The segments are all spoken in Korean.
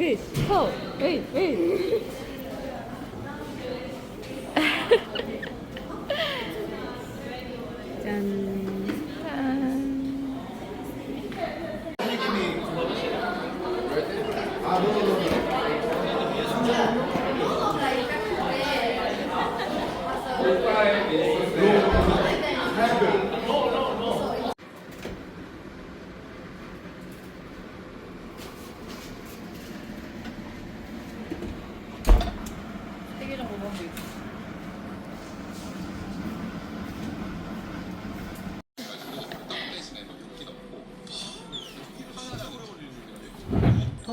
wait. Oh, wait, wait. 짠.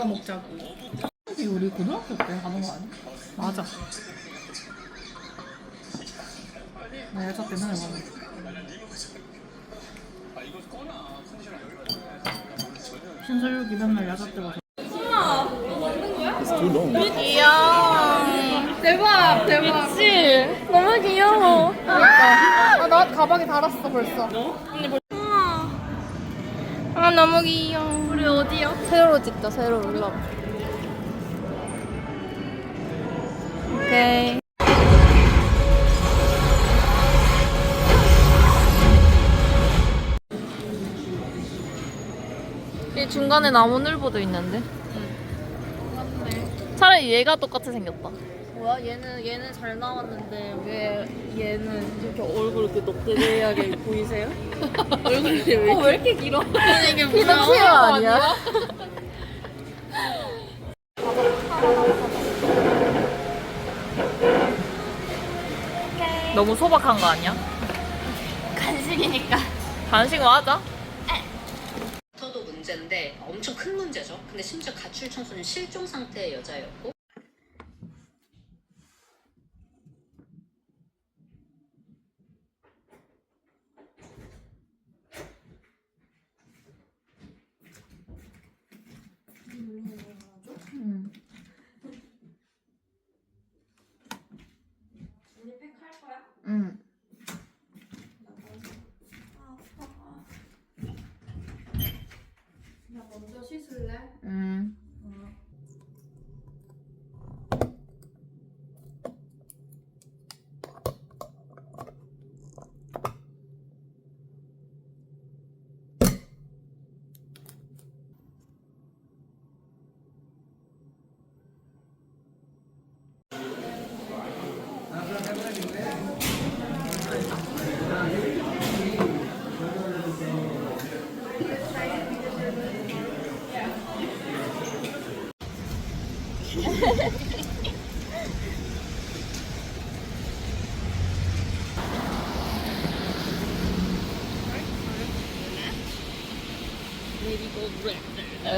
덜어 먹자고. 이게 우리 고등학교 때 하는 거 아니야? 맞아. 나 여자 때 맨날 먹는 신설육이 맨날 야자 때 와서 귀여워. 대박, 대박. 그치? 너무 귀여워. 아, 나 가방에 달았어 벌써. 아, 너무 귀여워. 우리 어디요? 세로로 찍자, 세로로 올라. 오케이. 이 중간에 나무늘보도 있는데. 차라리 얘가 똑같이 생겼다. 뭐야? 얘는 얘는 잘 나왔는데 왜 얘는 이렇게 얼굴 이렇게 높대대하게 보이세요? 얼굴이 왜 이렇게, 어, 왜 이렇게 길어? 이게 피노키오 아니야? 너무 소박한 거 아니야? 간식이니까. 간식 맞아? 터도 문제인데 엄청 큰 문제죠. 근데 심지어 가출 청소년 실종 상태의 여자였고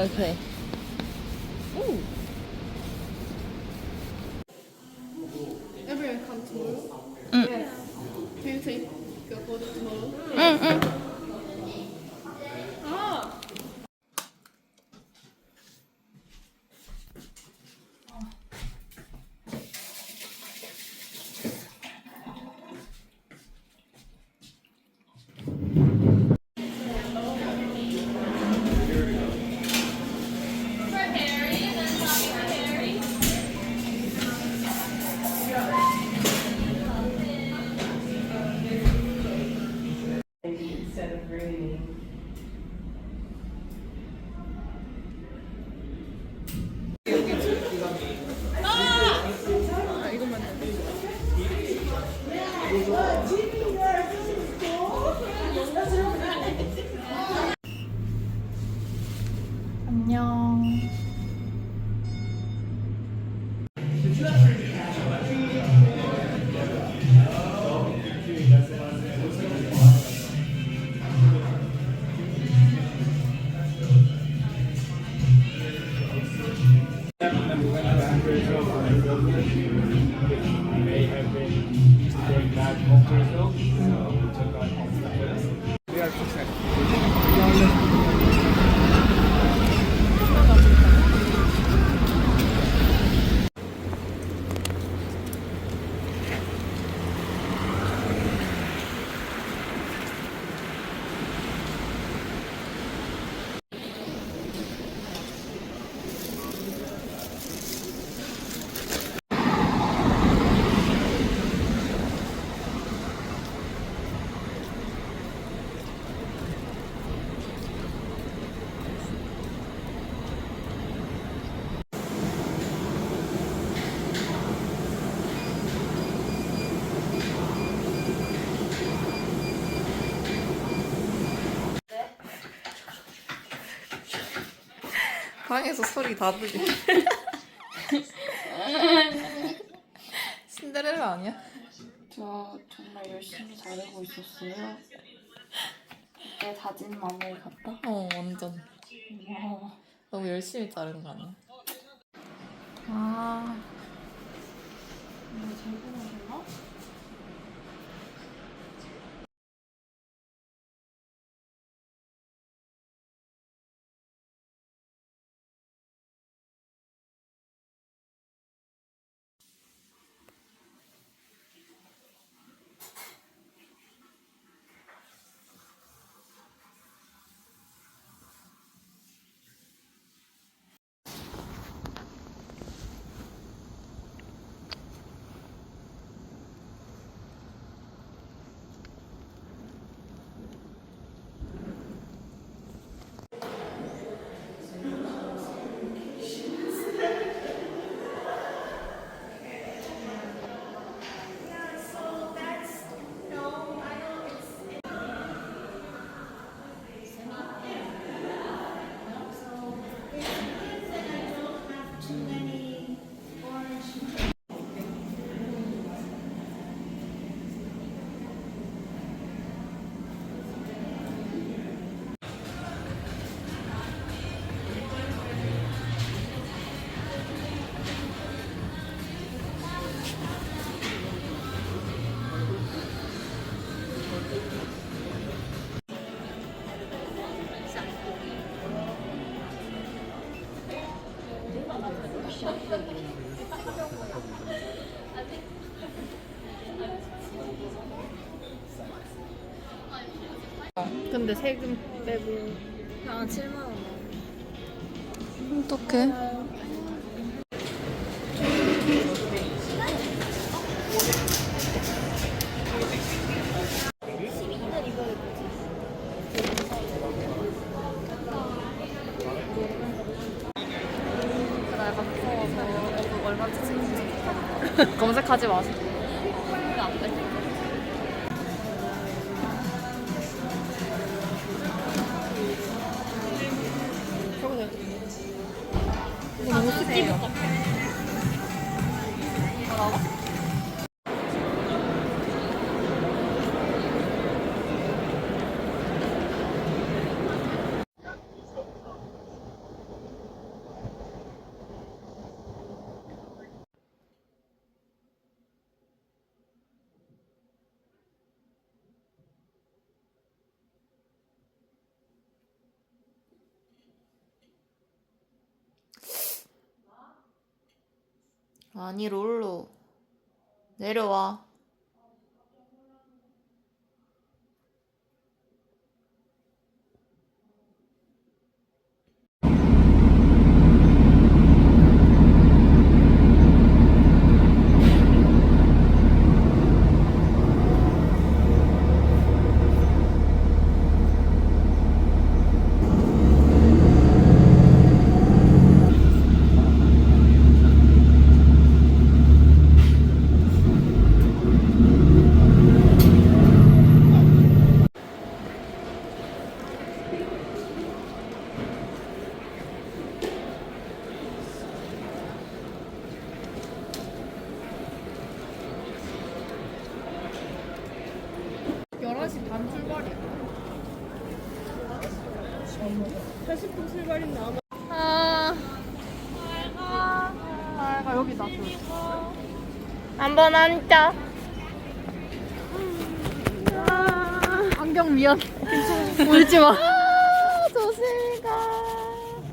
오케이. Everyone come tomorrow? Sí, que os puedo. 안녕. may have qualidade 방에서 소리 다 들려. 신데렐라 아니야? 저 정말 열심히 자르고 있었어요. 내 다진 마늘 같다. 어 완전. 와. 너무 열심히 자른 거 아니야? 아. 이거 잘 끊어졌나? 근데 세금 빼고 한 7만 원. 어떡해? 나 약간 무서워서 얼마인지 지금 검색하지 마세요. 아니 롤로 내려와. 아. 아, 여기다. 한번 앉자. 안경 미안. 울지 마. 조심히 가.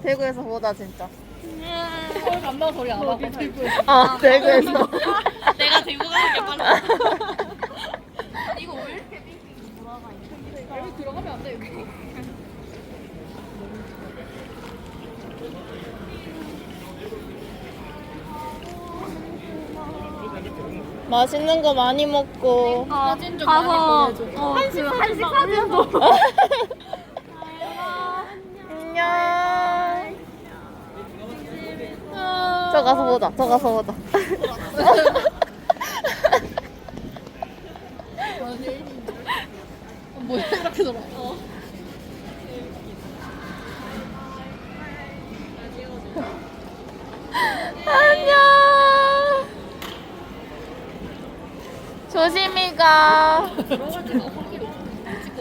대구에서 보다 진짜. 서울 간다고 소리 안 하고. 아, 대구에서. 내가 대구 가는 게 빨라. 이거 왜 이렇게 돌아가 있는데? 여기 들어가면 안 돼, 여기. 맛있는 거 많이 먹고 사진 좀 많이 보내줘. 한식 한식 사진도. 안녕. 저 가서 보자. 저 가서 보자. 뭐야 이렇게 돌아? 가. 확실히 찍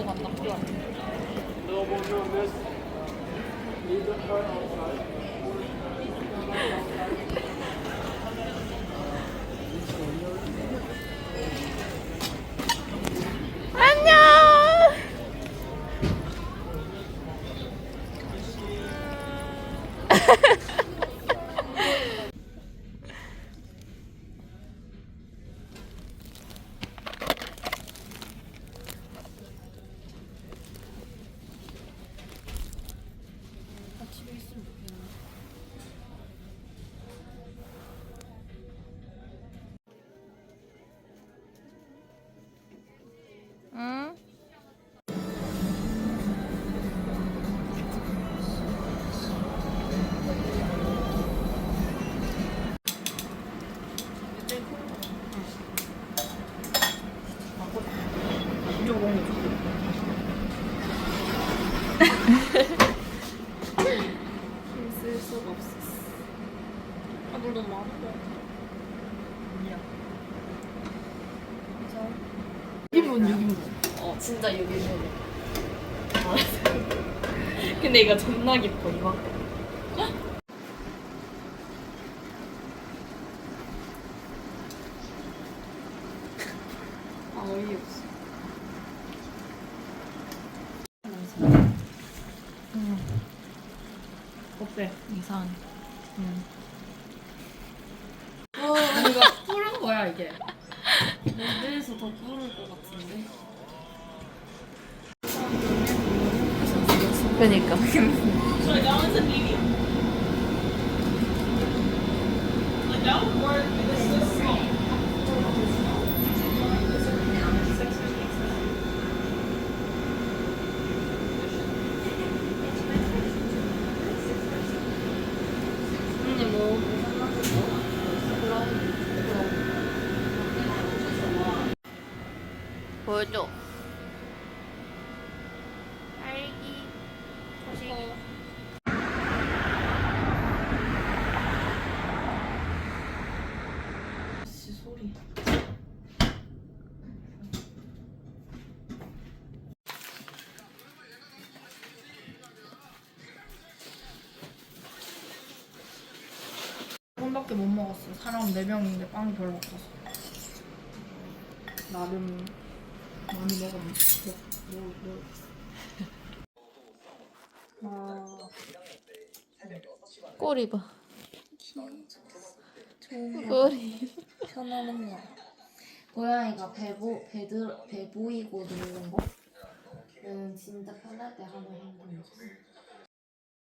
이거 존나 깊어. 아 어이없어. 어때? 이상해. 이거 뿌른 거야 이게. 무대에서 더 뿌를 것 같은데. 뭐? 보여줘. 번밖에 못 먹었어. 사람 4명인데 빵이 별로 없어서. 나름 많이 먹으면 뭐, 뭐, 뭐. 꼬리 봐. 꼬리. 편안한 거. 고양이가 배보 배들 배 보이고 누는 거. 는 진짜 편할 때 하는 행동이었어.